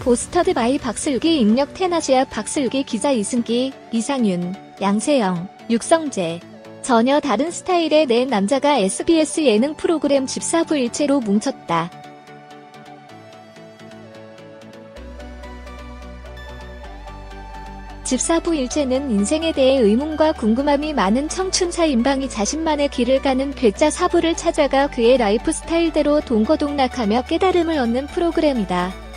보스터드 바이 박슬기 입력 테나시아 박슬기 기자 이승기, 이상윤, 양세영, 육성재. 전혀 다른 스타일의 네 남자가 SBS 예능 프로그램 집사부 일체로 뭉쳤다. 집사부 일체는 인생에 대해 의문과 궁금함이 많은 청춘사 인방이 자신만의 길을 가는 괴짜 사부를 찾아가 그의 라이프 스타일대로 동거동락하며 깨달음을 얻는 프로그램이다.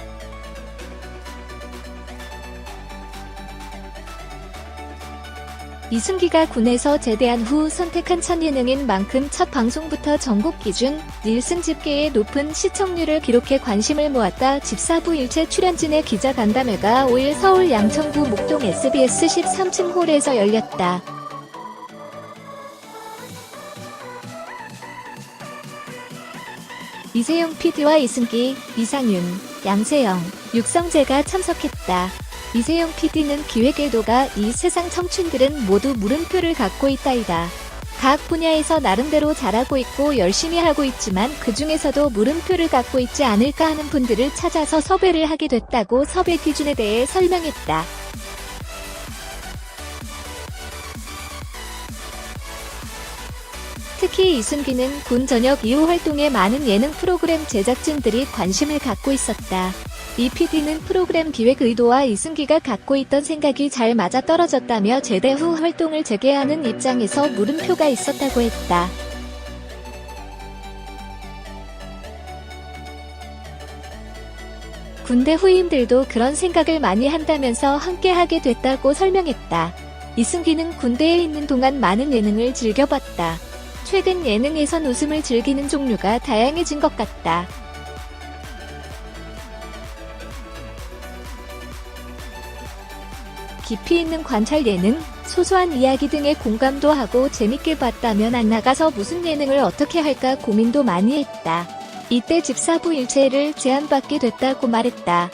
이승기가 군에서 제대한 후 선택한 첫 예능인 만큼 첫 방송부터 전국 기준 닐슨 집계의 높은 시청률을 기록해 관심을 모았다. 집사부 일체 출연진의 기자 간담회가 5일 서울 양천구 목동 SBS 13층 홀에서 열렸다. 이세영 PD와 이승기, 이상윤, 양세영, 육성재가 참석했다. 이세영 PD는 기획의도가 이 세상 청춘들은 모두 물음표를 갖고 있다이다. 각 분야에서 나름대로 잘하고 있고 열심히 하고 있지만 그 중에서도 물음표를 갖고 있지 않을까 하는 분들을 찾아서 섭외를 하게 됐다고 섭외 기준에 대해 설명했다. 특히 이순기는 군 전역 이후 활동에 많은 예능 프로그램 제작진들이 관심을 갖고 있었다. 이 PD는 프로그램 기획 의도와 이승기가 갖고 있던 생각이 잘 맞아 떨어졌다며 제대 후 활동을 재개하는 입장에서 물음표가 있었다고 했다. 군대 후임들도 그런 생각을 많이 한다면서 함께하게 됐다고 설명했다. 이승기는 군대에 있는 동안 많은 예능을 즐겨봤다. 최근 예능에선 웃음을 즐기는 종류가 다양해진 것 같다. 깊이 있는 관찰 예능, 소소한 이야기 등에 공감도 하고 재밌게 봤다면 안 나가서 무슨 예능을 어떻게 할까 고민도 많이 했다. 이때 집사부 일체를 제안받게 됐다고 말했다.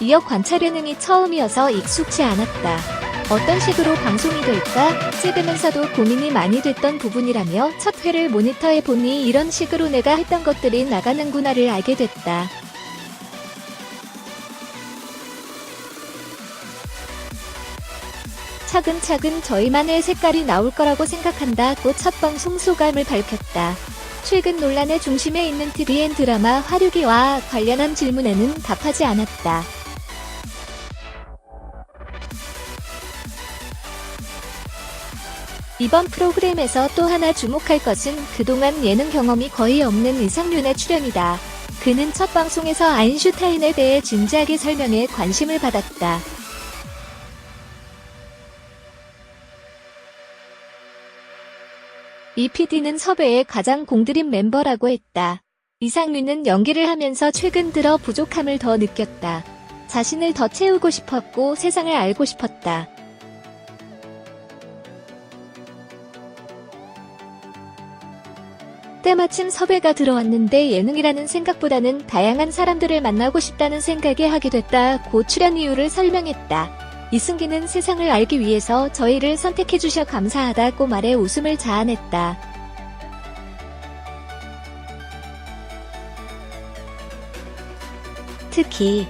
이어 관찰 예능이 처음이어서 익숙치 않았다. 어떤 식으로 방송이 될까 찍으면서도 고민이 많이 됐던 부분이라며 첫 회를 모니터해 보니 이런 식으로 내가 했던 것들이 나가는구나를 알게 됐다. 차근차근 저희만의 색깔이 나올 거라고 생각한다고 첫 방송 소감을 밝혔다. 최근 논란의 중심에 있는 TVN 드라마 화류기와 관련한 질문에는 답하지 않았다. 이번 프로그램에서 또 하나 주목할 것은 그동안 예능 경험이 거의 없는 이상윤의 출연이다. 그는 첫 방송에서 아인슈타인에 대해 진지하게 설명해 관심을 받았다. 이 PD는 섭외에 가장 공들인 멤버라고 했다. 이상윤은 연기를 하면서 최근 들어 부족함을 더 느꼈다. 자신을 더 채우고 싶었고 세상을 알고 싶었다. 때마침 섭외가 들어왔는데 예능이라는 생각보다는 다양한 사람들을 만나고 싶다는 생각에 하게 됐다고 출연 이유를 설명했다. 이승기는 세상을 알기 위해서 저희를 선택해주셔 감사하다고 말해 웃음을 자아냈다. 특히